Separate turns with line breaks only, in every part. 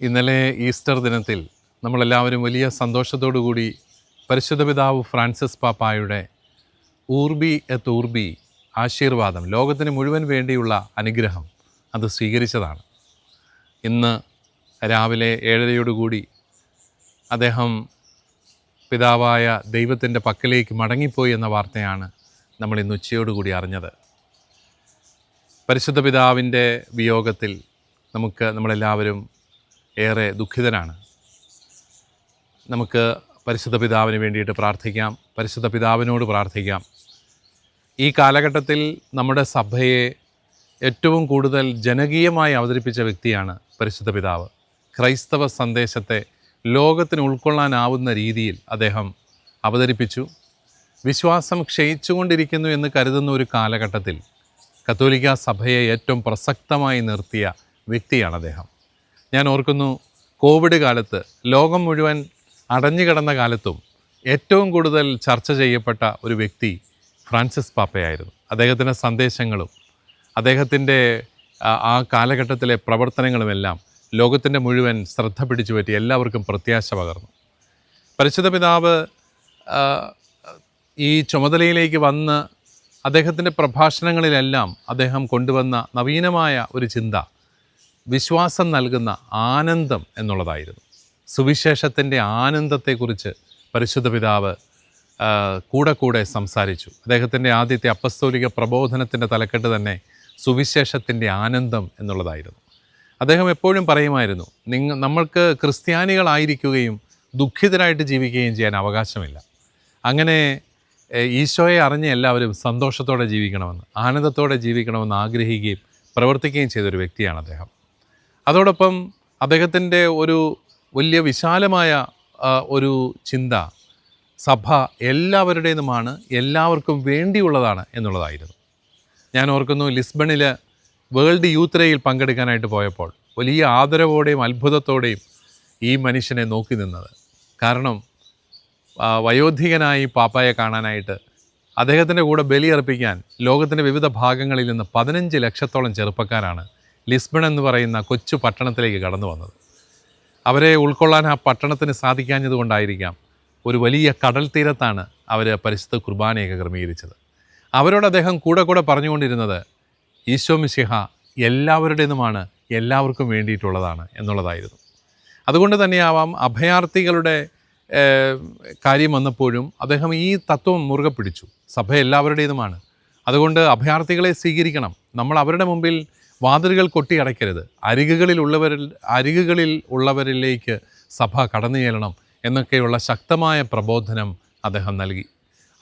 ഇന്നലെ ഈസ്റ്റർ ദിനത്തിൽ നമ്മളെല്ലാവരും വലിയ സന്തോഷത്തോടുകൂടി പരിശുദ്ധ പിതാവ് ഫ്രാൻസിസ് പാപ്പായുടെ ഊർബി എത്ത് ഊർബി ആശീർവാദം ലോകത്തിന് മുഴുവൻ വേണ്ടിയുള്ള അനുഗ്രഹം അത് സ്വീകരിച്ചതാണ്. ഇന്ന് രാവിലെ ഏഴരയോടുകൂടി അദ്ദേഹം പിതാവായ ദൈവത്തിന്റെ പക്കലേക്ക് മടങ്ങിപ്പോയി എന്ന വാർത്തയാണ് നമ്മൾ ഇന്ന് ഉച്ചയോടുകൂടി അറിഞ്ഞത്. പരിശുദ്ധ പിതാവിന്റെ വിയോഗത്തിൽ നമുക്ക് നമ്മളെല്ലാവരും ഏറെ ദുഃഖിതനാണ്. നമുക്ക് പരിശുദ്ധ പിതാവിന് വേണ്ടിയിട്ട് പ്രാർത്ഥിക്കാം. പരിശുദ്ധ പിതാവിനോട് പ്രാർത്ഥിക്കാം. ഈ കാലഘട്ടത്തിൽ നമ്മുടെ സഭയെ ഏറ്റവും കൂടുതൽ ജനകീയമായി അവതരിപ്പിച്ച വ്യക്തിയാണ് പരിശുദ്ധ പിതാവ്. ക്രൈസ്തവ സന്ദേശത്തെ ലോകത്തിന് ഉൾക്കൊള്ളാനാവുന്ന രീതിയിൽ അദ്ദേഹം അവതരിപ്പിച്ചു. വിശ്വാസം ക്ഷയിച്ചുകൊണ്ടിരിക്കുന്നു എന്ന് കരുതുന്ന ഒരു കാലഘട്ടത്തിൽ കത്തോലിക്ക സഭയെ ഏറ്റവും പ്രസക്തമായി നിർത്തിയ വ്യക്തിയാണ് അദ്ദേഹം. ഞാൻ ഓർക്കുന്നു കോവിഡ് കാലത്ത് ലോകം മുഴുവൻ അടഞ്ഞു കിടന്ന കാലത്തും ഏറ്റവും കൂടുതൽ ചർച്ച ചെയ്യപ്പെട്ട ഒരു വ്യക്തി ഫ്രാൻസിസ് പാപ്പയായിരുന്നു. അദ്ദേഹത്തിന്റെ സന്ദേശങ്ങളും അദ്ദേഹത്തിന്റെ ആ- കാലഘട്ടത്തിലെ പ്രവർത്തനങ്ങളുമെല്ലാം ലോകത്തിന്റെ മുഴുവൻ ശ്രദ്ധ പിടിച്ചു പറ്റി എല്ലാവർക്കും പ്രത്യാശ പകർന്നു. പരിശുദ്ധ പിതാവ് ഈ ചുമതലയിലേക്ക് വന്ന് അദ്ദേഹത്തിന്റെ പ്രഭാഷണങ്ങളിലെല്ലാം അദ്ദേഹം കൊണ്ടുവന്ന നവീനമായ ഒരു ചിന്ത വിശ്വാസം നൽകുന്ന ആനന്ദം എന്നുള്ളതായിരുന്നു. സുവിശേഷത്തിന്റെ ആനന്ദത്തെക്കുറിച്ച് പരിശുദ്ധ പിതാവ് കൂടെ കൂടെ സംസാരിച്ചു. അദ്ദേഹത്തിന്റെ ആദ്യത്തെ അപ്പസ്തോലിക പ്രബോധനത്തിന്റെ തലക്കെട്ട് തന്നെ സുവിശേഷത്തിന്റെ ആനന്ദം എന്നുള്ളതായിരുന്നു. അദ്ദേഹം എപ്പോഴും പറയുമായിരുന്നു നിങ്ങ നമ്മൾക്ക് ക്രിസ്ത്യാനികളായിരിക്കുകയും ദുഃഖിതരായിട്ട് ജീവിക്കുകയും ചെയ്യാൻ അവകാശമില്ല. അങ്ങനെ ഈശോയെ അറിഞ്ഞ എല്ലാവരും സന്തോഷത്തോടെ ജീവിക്കണമെന്ന് ആനന്ദത്തോടെ ജീവിക്കണമെന്ന് ആഗ്രഹിക്കുകയും പ്രവർത്തിക്കുകയും ചെയ്തൊരു വ്യക്തിയാണ് അദ്ദേഹം. അതോടൊപ്പം അദ്ദേഹത്തിന്റെ ഒരു വലിയ വിശാലമായ ഒരു ചിന്ത സഭ എല്ലാവരുടേതുമാണ് എല്ലാവർക്കും വേണ്ടിയുള്ളതാണ് എന്നുള്ളതായിരുന്നു. ഞാൻ ഓർക്കുന്നു ലിസ്ബണിൽ വേൾഡ് യൂത്ത് ഡേയിൽ പങ്കെടുക്കാനായിട്ട് പോയപ്പോൾ വലിയ ആദരവോടെയും അത്ഭുതത്തോടെയും ഈ മനുഷ്യനെ നോക്കി നിന്നത്. കാരണം വയോധികനായി പാപ്പായെ കാണാനായിട്ട് അദ്ദേഹത്തിന്റെ കൂടെ ബലിയർപ്പിക്കാൻ ലോകത്തിന്റെ വിവിധ ഭാഗങ്ങളിൽ നിന്ന് പതിനഞ്ച് ലക്ഷത്തോളം ചെറുപ്പക്കാരാണ് ലിസ്ബൺ എന്ന് പറയുന്ന കൊച്ചു പട്ടണത്തിലേക്ക് കടന്നു വന്നത്. അവരെ ഉൾക്കൊള്ളാൻ ആ പട്ടണത്തിന് സാധിക്കാഞ്ഞതുകൊണ്ടായിരിക്കാം ഒരു വലിയ കടൽ തീരത്താണ് അവർ പരിശുദ്ധ കുർബാനയൊക്കെ ക്രമീകരിച്ചത്. അവരോട് അദ്ദേഹം കൂടെ കൂടെ പറഞ്ഞുകൊണ്ടിരുന്നത് ഈശോ മിശിഹ എല്ലാവരുടേതുമാണ് എല്ലാവർക്കും വേണ്ടിയിട്ടുള്ളതാണ് എന്നുള്ളതായിരുന്നു. അതുകൊണ്ട് തന്നെയാവാം അഭയാർത്ഥികളുടെ കാര്യം വന്നപ്പോഴും അദ്ദേഹം ഈ തത്വം മുറുകെ പിടിച്ചു. സഭ എല്ലാവരുടേതുമാണ്. അതുകൊണ്ട് അഭയാർത്ഥികളെ സ്വീകരിക്കണം. നമ്മൾ അവരുടെ മുമ്പിൽ വാതിലുകൾ കൊട്ടിയടയ്ക്കരുത്. അരികുകളിലുള്ളവരിൽ അരികുകളിൽ ഉള്ളവരിലേക്ക് സഭ കടന്നു ചെല്ലണം എന്നൊക്കെയുള്ള ശക്തമായ പ്രബോധനം അദ്ദേഹം നൽകി.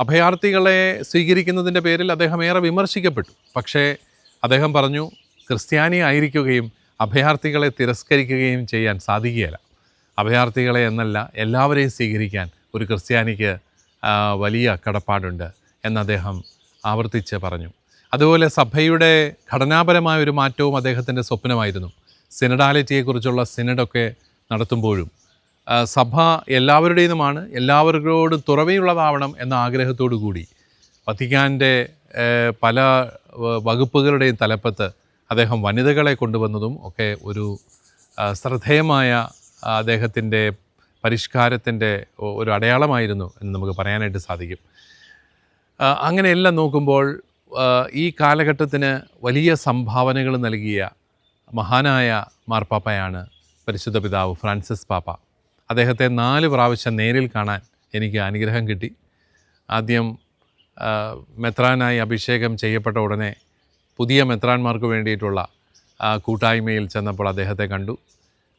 അഭയാർത്ഥികളെ സ്വീകരിക്കുന്നതിന്റെ പേരിൽ അദ്ദേഹം ഏറെ വിമർശിക്കപ്പെട്ടു. പക്ഷേ അദ്ദേഹം പറഞ്ഞു ക്രിസ്ത്യാനി ആയിരിക്കുകയും അഭയാർത്ഥികളെ തിരസ്കരിക്കുകയും ചെയ്യാൻ സാധിക്കുകയില്ല. അഭയാർത്ഥികളെ എന്നല്ല എല്ലാവരെയും സ്വീകരിക്കാൻ ഒരു ക്രിസ്ത്യാനിക്ക് വലിയ കടപ്പാടുണ്ട് എന്ന് അദ്ദേഹം ആവർത്തിച്ച് പറഞ്ഞു. അതുപോലെ സഭയുടെ ഘടനാപരമായ ഒരു മാറ്റവും അദ്ദേഹത്തിന്റെ സ്വപ്നമായിരുന്നു. സിനഡാലിറ്റിയെക്കുറിച്ചുള്ള സിനഡൊക്കെ നടത്തുമ്പോഴും സഭ എല്ലാവരുടേതുമാണ് എല്ലാവരോടും തുറവയുള്ളതാവണം എന്ന ആഗ്രഹത്തോടു കൂടി വത്തിക്കാന്റെ പല വകുപ്പുകളുടെയും തലപ്പത്ത് അദ്ദേഹം വനിതകളെ കൊണ്ടുവന്നതും ഒക്കെ ഒരു ശ്രദ്ധേയമായ അദ്ദേഹത്തിന്റെ പരിഷ്കാരത്തിന്റെ ഒരു അടയാളമായിരുന്നു എന്ന് നമുക്ക് പറയാനായിട്ട് സാധിക്കും. അങ്ങനെയെല്ലാം നോക്കുമ്പോൾ ഈ കാലഘട്ടത്തിന് വലിയ സംഭാവനകൾ നൽകിയ മഹാനായ മാർപ്പാപ്പയാണ് പരിശുദ്ധ പിതാവ് ഫ്രാൻസിസ് പാപ്പ. അദ്ദേഹത്തെ നാല് പ്രാവശ്യം നേരിൽ കാണാൻ എനിക്ക് അനുഗ്രഹം കിട്ടി. ആദ്യം മെത്രാനായി അഭിഷേകം ചെയ്യപ്പെട്ട ഉടനെ പുതിയ മെത്രാന്മാർക്ക് വേണ്ടിയിട്ടുള്ള കൂട്ടായ്മയിൽ ചെന്നപ്പോൾ അദ്ദേഹത്തെ കണ്ടു.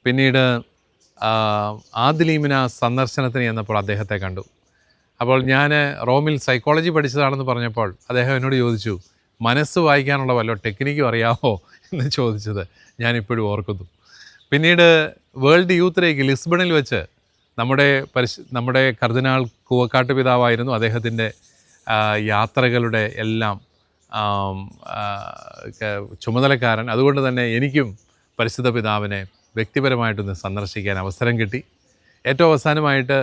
പിന്നീട് ആദിലീമിന സന്ദർശനത്തിന് ചെന്നപ്പോൾ അദ്ദേഹത്തെ കണ്ടു. അപ്പോൾ ഞാൻ റോമിൽ സൈക്കോളജി പഠിച്ചതാണെന്ന് പറഞ്ഞപ്പോൾ അദ്ദേഹം എന്നോട് ചോദിച്ചു മനസ്സ് വായിക്കാനുള്ള വല്ല ടെക്നിക്കും അറിയാമോ എന്ന് ചോദിച്ചത് ഞാനിപ്പോഴും ഓർക്കുന്നു. പിന്നീട് വേൾഡ് യൂത്ത് ലേക്ക് ലിസ്ബണിൽ വെച്ച് നമ്മുടെ പരിശു നമ്മുടെ കർദിനാൾ കൂവക്കാട്ട് പിതാവായിരുന്നു അദ്ദേഹത്തിന്റെ യാത്രകളുടെ എല്ലാം ചുമതലക്കാരൻ. അതുകൊണ്ട് തന്നെ എനിക്കും പരിശുദ്ധ പിതാവിനെ വ്യക്തിപരമായിട്ടൊന്ന് സന്ദർശിക്കാൻ അവസരം കിട്ടി. ഏറ്റവും അവസാനമായിട്ട്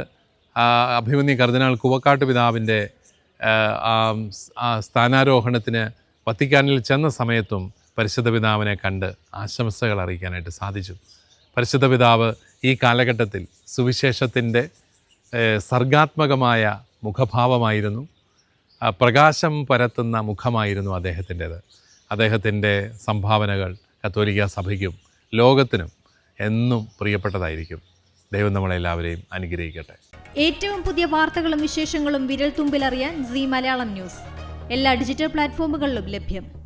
അഭിമന്യ കർദിനാൾ കുവക്കാട്ട് പിതാവിന്റെ സ്ഥാനാരോഹണത്തിന് വത്തിക്കാനിൽ ചെന്ന സമയത്തും പരിശുദ്ധ പിതാവിനെ കണ്ട് ആശംസകൾ അറിയിക്കാനായിട്ട് സാധിച്ചു. പരിശുദ്ധ പിതാവ് ഈ കാലഘട്ടത്തിൽ സുവിശേഷത്തിന്റെ സർഗാത്മകമായ മുഖഭാവമായിരുന്നു. പ്രകാശം പരത്തുന്ന മുഖമായിരുന്നു അദ്ദേഹത്തിന്റേത്. അദ്ദേഹത്തിന്റെ സംഭാവനകൾ കത്തോലിക്ക സഭയ്ക്കും ലോകത്തിനും എന്നും പ്രിയപ്പെട്ടതായിരിക്കും. ദൈവം നമ്മളെല്ലാവരെയും അനുഗ്രഹിക്കട്ടെ.
ഏറ്റവും പുതിയ വാർത്തകളും വിശേഷങ്ങളും വിരൽ തുമ്പിലറിയാൻ സി മലയാളം ന്യൂസ്. എല്ലാ ഡിജിറ്റൽ പ്ലാറ്റ്ഫോമുകളിലും ലഭ്യം.